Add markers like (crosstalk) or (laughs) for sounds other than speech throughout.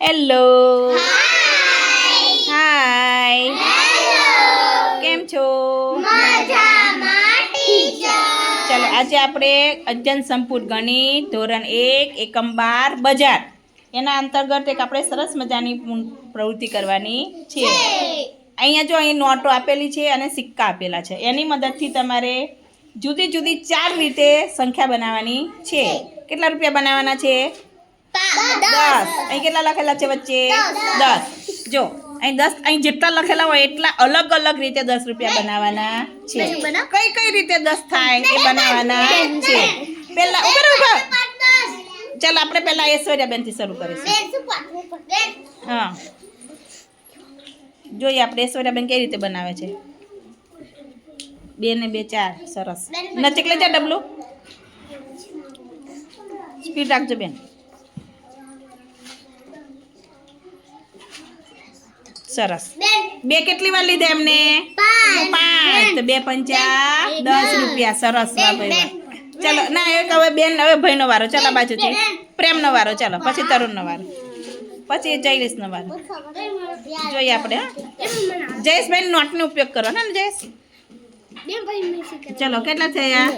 Hello. હાય કેમ છો? ચાલો આજે આપણે અજ્જન સંપૂર્ણ ગણિત ધોરણ એક એકમ બાર બજાર. એના અંતર્ગત એક આપણે સરસ મજાની પ્રવૃત્તિ કરવાની છે. અહીંયા જો અહીં નોટો આપેલી છે અને સિક્કા આપેલા છે. એની મદદથી તમારે જુદી જુદી ચાર રીતે સંખ્યા બનાવવાની છે. કેટલા રૂપિયા બનાવવાના છે? દસ. અહીં કેટલા લખેલા છે વચ્ચે? દસ. જો અહીં દસ અહીં જેટલા લખેલા હોય એટલા અલગ અલગ રીતે દસ રૂપિયા બનાવવાના છે. કઈ કઈ રીતે દસ થાય એ બનાવવાના છે. પહેલા ઉપર ઉપર ચાલ આપણે પહેલા ઐશ્વર્યાબેનથી શરૂ કરીશું. હા જોઈએ આપણે ઐશ્વર્યાબેન કઈ રીતે બનાવે છે. બે ને બે ચાર. સરસ. નજીક લઈ જા ડબલું. સ્પીડ રાખજો બેન. સરસ. બે કેટલી વાર લીધા એમને? પાંચ. તો બે પંચા દસ રૂપિયા. સરસ ચાલો ના એક હવે બેન હવે ભાઈનો વારો. ચાલો બાજુથી. પ્રેમનો વારો ચાલો. પછી તરુણનો વારો. પછી જયલેશનો વારો. જોઈએ આપણે હા. જયેશભાઈ નોટનો ઉપયોગ કરો ને જયેશ? ચલો કેટલા થયા?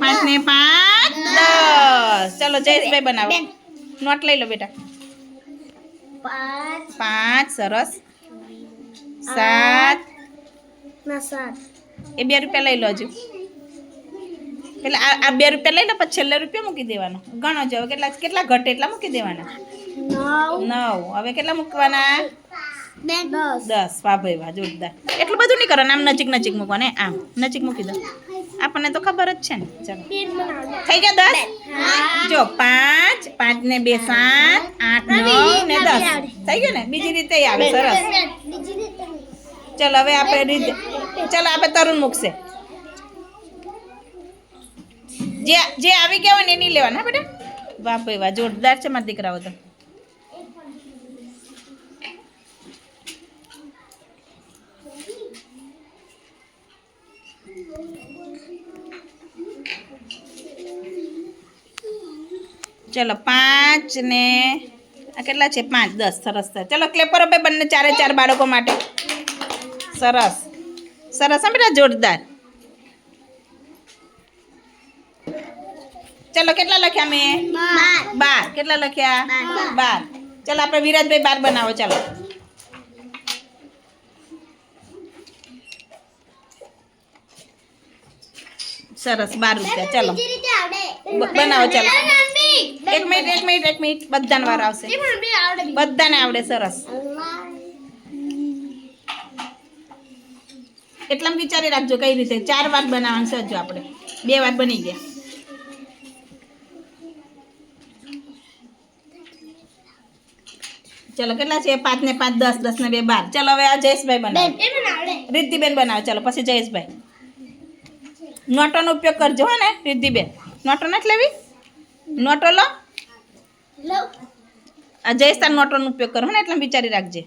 પાંચ ને પાંચ દસ. ચલો જયેશભાઈ બનાવો. નોટ લઈ લો બેટા. પાંચ. સરસ. સાત. એ બે રૂપિયા લઈ લોજો. પેલા આ બે રૂપિયા લઈ લો પછી છેલ્લે રૂપિયા મૂકી દેવાનો. ગણો જ હવે કેટલા કેટલા ઘટે એટલા મૂકી દેવાના? નવ. હવે કેટલા મૂકવાના? દસ. વાહ ભાઈ વાહ જોરદાર. એટલું બધું નહીં કરવાનું આમ નજીક નજીક મૂકવાને આમ નજીક મૂકી દો. આપણને તો ખબર જ છે ને. ચાલો. થઈ ગયા દસ? જો પાંચ પાંચ ને બે સાત. નવ ને દસ થઈ ગયું ને? બીજી રીતે આવે સરસ. ચલો હવે આપણે રીતે ચલો આપણે તરુણ મૂકશે. જે જે આવી ગયા હોય ને એની લેવાના હા બેટા? વાહ ભાઈ વાહ જોરદાર છે મારા દીકરાઓ તો. ચલો પાંચ ને આ કેટલા છે? પાંચ દસ. સરસ સરસ. ચલો ક્લેપર કરો બંને ચારે ચાર બાળકો માટે. સરસ. સરસ હા બેટા જોરદાર. ચલો કેટલા લખ્યા મેં? બાર. કેટલા લખ્યા? બાર. ચલો આપણે વિરાજભાઈ બાર બનાવો ચાલો. સરસ બાર રૂપિયા. ચલો. બનાવો ચાલો. એક મિનિટ એક મિનિટ એક મિનિટ બધાને વાર આવશે. બધાને આવડે સરસ. એટલામાં વિચારી રાખજો કઈ રીતે. ચાર વાર બનાવવાનું છે હજુ આપણે. બે વાર બની ગયા. ચલો કેટલા છે? પાંચ ને પાંચ દસ દસ ને બે બાર. ચલો હવે આ જયેશભાઈ બનાવે. રિદ્ધિબેન બનાવે. ચલો પછી જયેશભાઈ. નોટોનો ઉપયોગ કરજો હો ને રિદ્ધિબેન. નોટો નથી લેવી? નોટો લો. આ જયેશ મોટરનો ઉપયોગ કરો ને એટલે વિચારી રાખજે.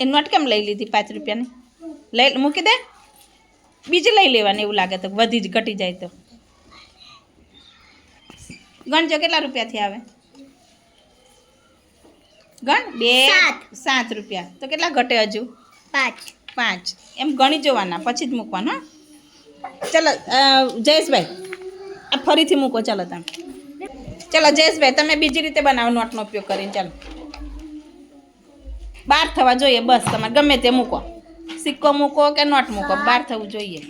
એ નોટ કેમ લઈ લીધી પાંચ રૂપિયાની? લઈ મૂકી દે. બીજી લઈ લેવાની એવું લાગે તો વધી જ ઘટી જાય તો. ગણજો કેટલા રૂપિયાથી આવે? ગણ બે સાત. રૂપિયા. તો કેટલા ઘટે હજુ? પાંચ. પાંચ. એમ ગણી જોવાના પછી જ મૂકવાનું હા. ચલો જયેશભાઈ આ ફરીથી મૂકો ચાલો તમે. ચલો જયેશભાઈ તમે બીજી રીતે બનાવો નોટનો ઉપયોગ કરીને. ચાલો. બાર થવા જોઈએ બસ. તમારે ગમે તે મૂકો. સિક્કો મૂકો કે નોટ મૂકો? બાર થવું જોઈએ.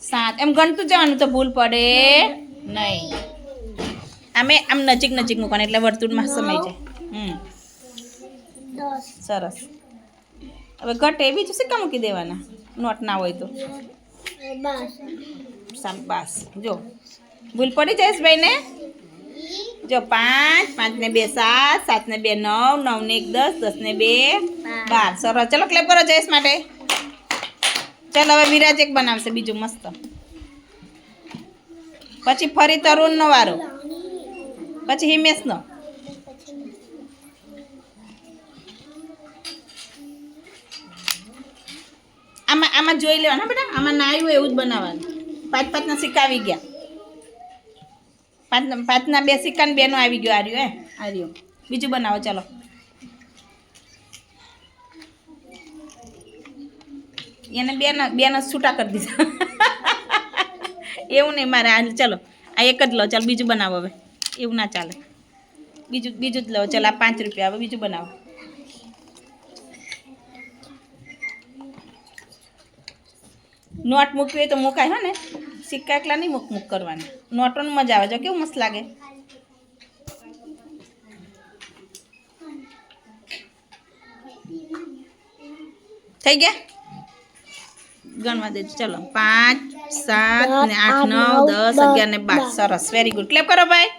સાત. એમ ગણતું જવાનું તો ભૂલ પડે. નહીં. આમે આમ નજીક નજીક મૂકવાનું એટલે વર્તુળમાં સમય જાય. હમ. સરસ. હવે ઘટે બીજું સિક્કા મૂકી દેવાના. નોટ ના હોય તો. બસ. જો. ભૂલ પડી જયેશભાઈ ને જો પાંચ પાંચ ને બે સાત સાત ને બે નવ નવ ને એક દસ દસ ને બે બાર. સરસ. ચલો ક્લેપ કરો જયેશ માટે. ચાલો હવે વિરાજ એક બનાવશે બીજું મસ્ત. પછી ફરી તરુણનો વારો. પછી હિમેશનો. આમાં આમાં જોઈ લેવાનું. બેટા આમાં ના આવ્યું એવું જ બનાવવાનું. પાંચ પાંચના સિક્કા આવી ગયા. પાંચ પાંચના બે સિક્કા ને બેનો આવી ગયો, આર્યો, હે? આર્યો. બીજું બનાવો, ચાલો. એને બે બેનો છૂટા કરી દીધા. એવું નહીં મારે, આ ચાલો, આ એક જ લો, ચાલો બીજું બનાવો હવે. એવું ના ચાલે. બીજું બીજું જ લો, ચાલો, આ પાંચ રૂપિયા, હવે બીજું બનાવો. નોટ મૂકવી હોય તો મુકાય, હો ને? સિક્કા એકલા નહીં મૂક મૂક કરવાની. નોટોનું મજા આવે. જો કેવું મસ્ત લાગે. થઈ ગયા? ગણવા દેજો. ચલો. પાંચ સાત ને આઠ નવ દસ અગિયાર ને બાર. સરસ. વેરી ગુડ ક્લેપ કરો ભાઈ.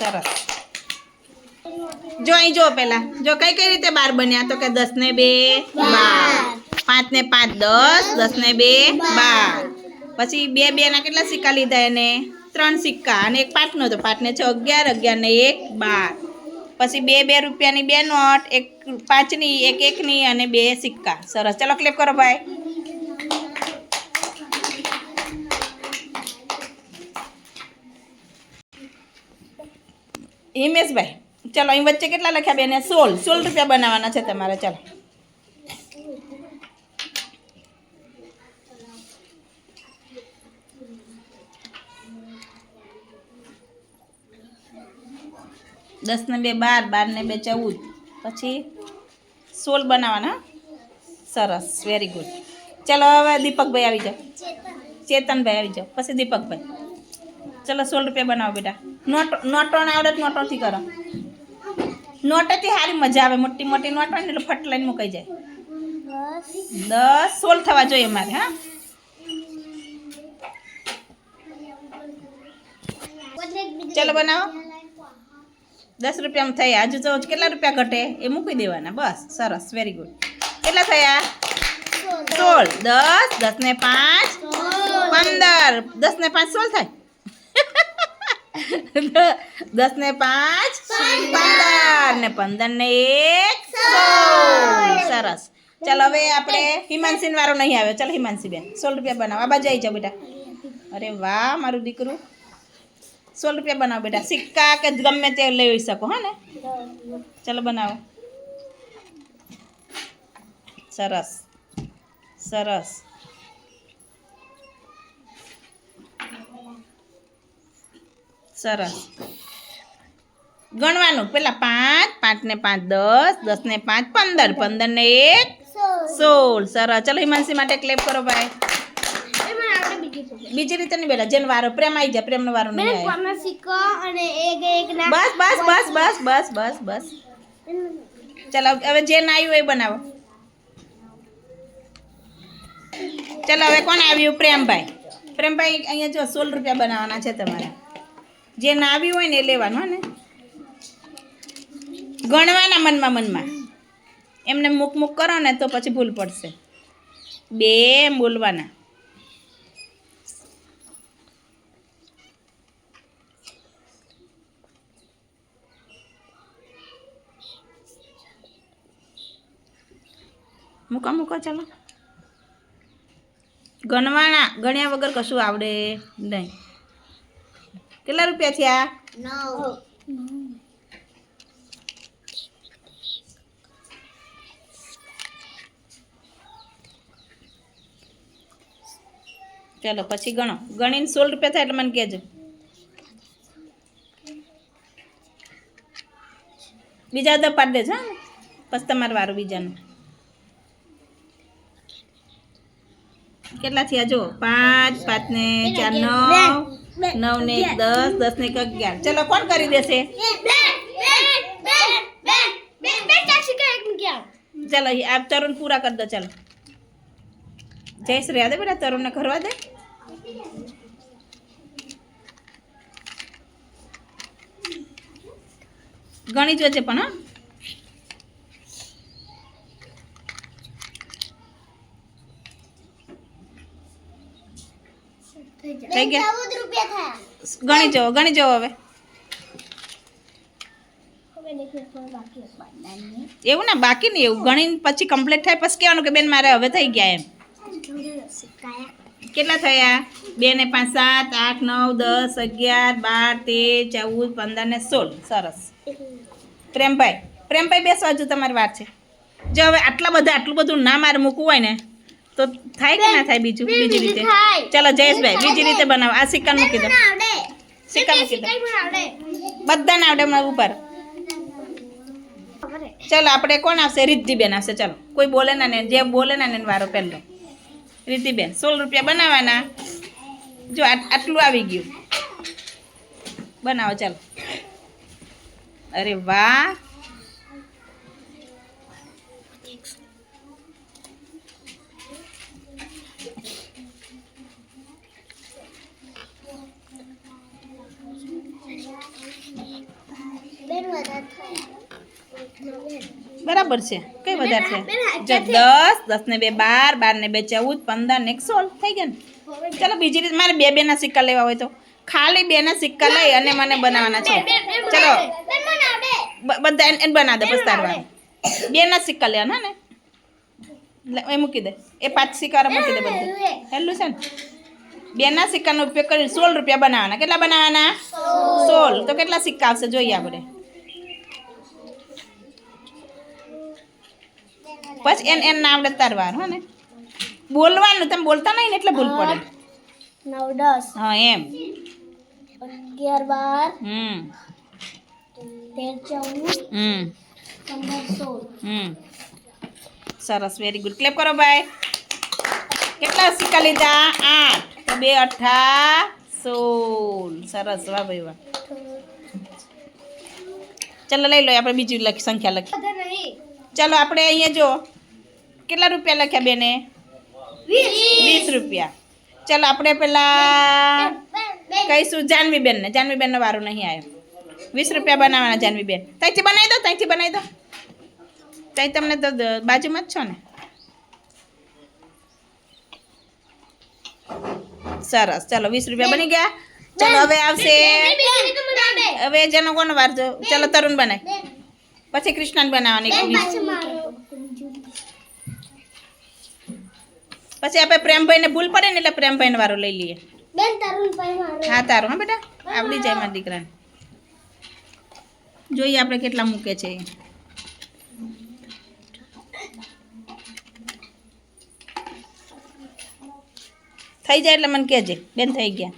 સરસ. જો અહીં જો પેલા જો કઈ કઈ રીતે બાર બન્યા? તો કે દસ ને બે બાર. પાંચ ને પાંચ, દસ દસ ને બે, બાર. પછી બે બે ના કેટલા સિક્કા લીધા એને? ત્રણ સિક્કા. અને એક પાંચનો હતો. પાંચને છ, અગિયાર અગિયાર ને એક, બાર. પછી બે બે રૂપિયાની બે નોટ, એક પાંચની, એક એકની અને બે સિક્કા. સરસ. ચલો ક્લેપ કરો ભાઈ. હિમેશભાઈ, ચલો અહીં વચ્ચે કેટલા લખ્યા બેને? સોળ. સોળ રૂપિયા બનાવવાના છે તમારે. ચાલો. દસ ને બે બાર બાર ને બે ચૌદ. પછી સોલ બનાવવાના. સરસ વેરી ગુડ ચલો હવે દીપકભાઈ આવી જાઓ. ચેતનભાઈ આવી જાઓ. પછી દીપકભાઈ. ચલો સોળ રૂપિયા બનાવો બેટા. નોટ, નોટો આવડે નોટોથી કરો. નોટોથી સારી મજા આવે. મોટી મોટી નોટ ને એટલે ફટ લઈને મુકાઈ જાય. દસ સોલ થવા જોઈએ મારે, હા. ચલો બનાવો. દસ રૂપિયામાં થયા. હજુ તો કેટલા રૂપિયા ઘટે? એ મૂકી દેવાના. બસ, સરસ વેરી ગુડ કેટલા થયા? સોળ. દસ દસ ને પાંચ, પંદર. દસ ને પાંચ સોળ થાય? (laughs) દસ ને પાંચ, પંદર. ને પંદર ને એક સરસ. ચાલો, હવે આપણે હિમાંશી વાળો નહીં આવ્યો. ચાલો હિમાંશી બેન સોળ રૂપિયા બનાવો. આ બાજુ આવી જાઓ બેટા. અરે વાહ, મારું દીકરું. સોળ રૂપિયા બનાવો બેટા. સિક્કા કે ગમે તે લઈ શકો, હા ને? ચાલો બનાવો. સરસ. સરસ. સરસ. ગણવાનું. પેલા પાંચ પાંચ ને પાંચ દસ દસ ને પાંચ, પંદર. પંદર ને એક, સોળ. સરસ. ચલો હિમાંશી માટે ક્લેપ કરો ભાઈ. બીજી રીતે નહીં બેલા જેનો વારો પ્રેમ આવી જાય પ્રેમનો વારો નહીં આવે સિક્કો અને એક એક ના બસ બસ બસ બસ બસ બસ બસ. ચાલો હવે જે ના આવ્યું એ બનાવો. ચાલો હવે કોણ આવ્યું? પ્રેમભાઈ. પ્રેમભાઈ અહીંયા જો સોળ રૂપિયા બનાવવાના છે તમારે. જે ના આવ્યું હોય ને એ લેવાનું હો ને. ગણવાના મનમાં મનમાં. એમને મૂક મૂક કરો ને તો પછી ભૂલ પડશે. બે બોલવાના. મૂકો મૂકો, ચાલો. ગણવાના ગણ્યા વગર કશું આવડે નહીં. કેટલા રૂપિયા થયા? ચાલો, પછી ગણો. ગણીને સોળ રૂપિયા થાય એટલે મને કહેજો. બીજા બધા પાડી દેજો, હા. પછી તમારે વારું બીજાનું. કેટલા થયા જો? પાંચ પાંચ ને ચાર નવ. નવ ને દસ દસ ને અગિયાર. ચલો કોણ કરી દેશે? ચાલો આ તરુણ પૂરા કરી દો ચાલો. જય શ્રી દે બેટા તરુણને કરવા દે. ગણી જોજે પણ હા. થઈ ગયા. ગણી જવો ગણી જવો હવે. એવું ના બાકી નહીં એવું. ગણીને પછી કમ્પ્લીટ થાય પછી કહેવાનું કે બેન મારે હવે થઈ ગયા એમ. કેટલા થયા? બે ને પાંચ સાત આઠ નવ દસ અગિયાર બાર તેર ચૌદ પંદર ને સોળ. સરસ. પ્રેમભાઈ પ્રેમભાઈ બેસવા જો તમારી વાત છે. જો હવે આટલા બધા આટલું બધું ના મારે મૂકવું હોય ને તો થાય કે ના થાય બીજું? બીજી રીતે? ચાલો જયેશભાઈ બીજી રીતે બનાવો. આ સિક્કા મૂકી દો સિક્કા મૂકી દો બધાને આવડે હમણાં ઉપર. ચાલો આપણે કોણ આવશે? રિદ્ધિબેન આવશે. ચાલો કોઈ બોલે ના ને જે બોલે ના ને વારો પહેલો રિદ્ધિબેન સોળ રૂપિયા બનાવવાના જો આટલું આવી ગયું. બનાવો ચાલો. અરે વાહ! બરાબર છે. કઈ વધારે છે? બેન, બેન, જો દસ દસ ને બે બાર બાર ને બે ચૌદ પંદર ને એક સોળ. થઈ ગયા ને? ચાલો બીજી રીતે મારે બે બે ના સિક્કા લેવા હોય તો. ખાલી બે ના સિક્કા લઈ અને મને બનાવવાના છે. બેન, બેન, ચલો. બેન, બધા એને એને બનાવી દે પછી તારવા બે ના સિક્કા લેવાના ને? એ મૂકી દે. એ પાંચ સિક્કા મૂકી દે બધું. હેલું છે ને? બે ના સિક્કાનો ઉપયોગ કરી સોળ રૂપિયા બનાવવાના. કેટલા બનાવવાના? સોળ. તો કેટલા સિક્કા આવશે? જોઈએ આપણે. પછી એને એને ના આવડે તારવાર હો ને? બોલવાનું તમે બોલતા નહીં ને એટલે ભૂલ પડે. નવ દસ. હા એમ. અગિયાર બાર. હમ. તેર ચૌદ. હમ. પંદર સોળ. હમ. સરસ વેરી ગુડ ક્લેપ કરો ભાઈ. કેટલા સિક્કા લીધા? આઠ. તો બે અઠા સોળ. સરસ વાહ ભાઈ વાહ. ચાલો લઈ લો આપણે બીજી લખી સંખ્યા લખી. ચાલો આપણે અહીંયા જો કેટલા રૂપિયા લખ્યા બેને? વીસ રૂપિયા. ચાલો આપણે પેલા કહીશું જાનવી બેનને જાનવી બેનનો વારો નહીં આવ્યો. વીસ રૂપિયા બનાવવાના જાનવી બેન ત્યાંથી બનાવી દો ત્યાંથી બનાવી દો. ત્યાં તમને તો દ- બાજુમાં જ છો ને. સરસ. ચાલો વીસ રૂપિયા બની ગયા. ચાલો હવે આવશે. હવે જેનો કોનો વાર જો ચાલો તરુણ બનાય પછી કૃષ્ણન બનાવવાની પછી આપણે પ્રેમભાઈને ભૂલ પડે ને એટલે પ્રેમભાઈનો વારો લઈ લઈએ. હા તારું હા બેટા? આવડી જાય મારા દીકરાને. જોઈએ આપણે કેટલા મૂકે છે થઈ જાય એટલે મને કહેજે. બેન થઈ ગયા.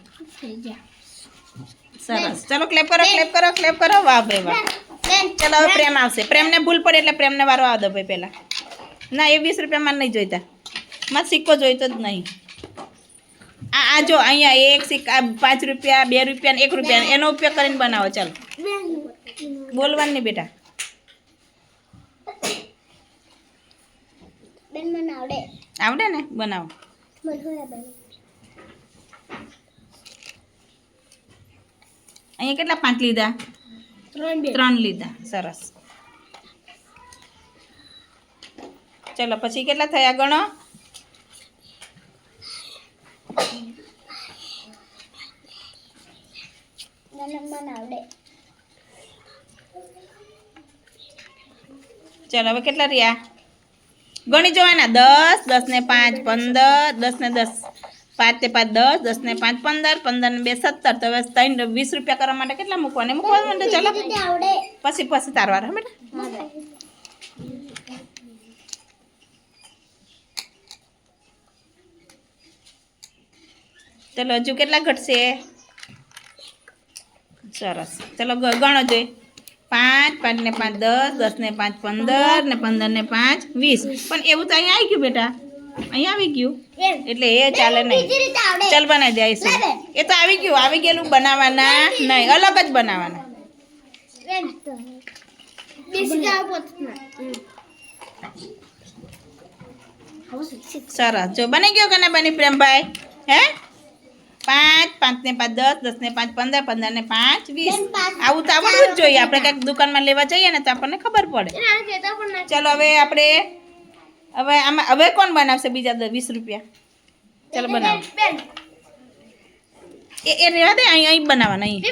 સરસ. ચલો ક્લેપ કરો ક્લેપ કરો ક્લેપ કરો. વાહ ભાઈ વાહ. ચલો હવે પ્રેમ આવશે. પ્રેમને ભૂલ પડે એટલે પ્રેમને વારો આવ દો ભાઈ પહેલાં. ના એ વીસ રૂપિયામાં નહીં જોઈતા. મારે સિક્કો જોઈતો જ નહીં. આ આ જો અહીંયા એક સિક્કા પાંચ રૂપિયા બે રૂપિયા એક રૂપિયા એનો ઉપયોગ કરીને બનાવો. ચાલો. બોલવાનું નહીં બેટા. આવડે. ને? બનાવો. અહીંયા કેટલા પાંચ લીધા? ત્રણ લીધા. સરસ. ચલો પછી કેટલા થયા ગણો? ચલો હવે કેટલા રહ્યા? ગણી જોવાના. દસ દસ ને પાંચ પંદર દસ ને દસ. પાંચ તે પાંચ દસ દસ ને પાંચ પંદર પંદર ને બે સત્તર. તો હવે ત્રણ વીસ રૂપિયા કરવા માટે કેટલા મૂકવાને? મૂકવા માટે ચાલો. પછી પછી તારવાર હા બેટા. ચલો, હજુ કેટલા ઘટશે? સરસ. ચલો ગણો જોઈ. પાંચ પાંચ ને પાંચ દસ દસ ને પાંચ પંદર, ને પંદર ને પાંચ વીસ. પણ એવું તો અહીંયા આવી ગયું, બેટા. અહીંયા આવી ગયું? એટલે એ ચાલે નહીં. ચાલ બનાવી દઈશું એ તો આવી ગયું આવી ગયેલું બનાવવાના નહીં અલગ જ બનાવવાના. સરસ. જો બની ગયો કે ના બની પ્રેમભાઈ? હે? પાંચ પાંચ ને પાંચ દસ દસ ને પાંચ પંદર પંદર ને પાંચ વીસ. આવું તો આવડવું જ જોઈએ. આપણે કંઈક દુકાનમાં લેવા જઈએ ને તો આપણને ખબર પડે. ચાલો હવે આપણે હવે આમાં હવે કોણ બનાવશે બીજા વીસ રૂપિયા? ચાલો બનાવો. એ એ રહેવા દે અહીં અહીં બનાવવાના અહીં.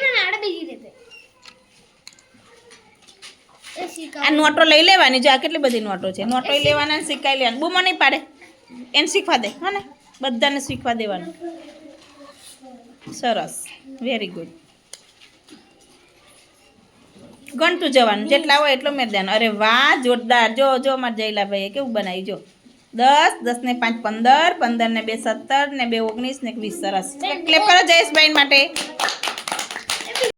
આ નોટો લઈ લેવાની જો આ કેટલી બધી નોટો છે. નોટો લેવાના શીખાઈ લેવાની. બૂમો નહીં પાડે. એને શીખવા દે હા ને? બધાને શીખવા દેવાનું. સરસ. વેરી ગુડ ગણતું જવાનું. જેટલા હોય એટલો મેળ દેવાનો. અરે વાહ જોરદાર. જો જો મારે જયલાભાઈએ કેવું બનાવી જો. દસ દસ ને પાંચ પંદર પંદર ને બે સત્તર ને બે ઓગણીસ ને એક વીસ સરસ ક્લેપ કરો જયેશભાઈ માટે.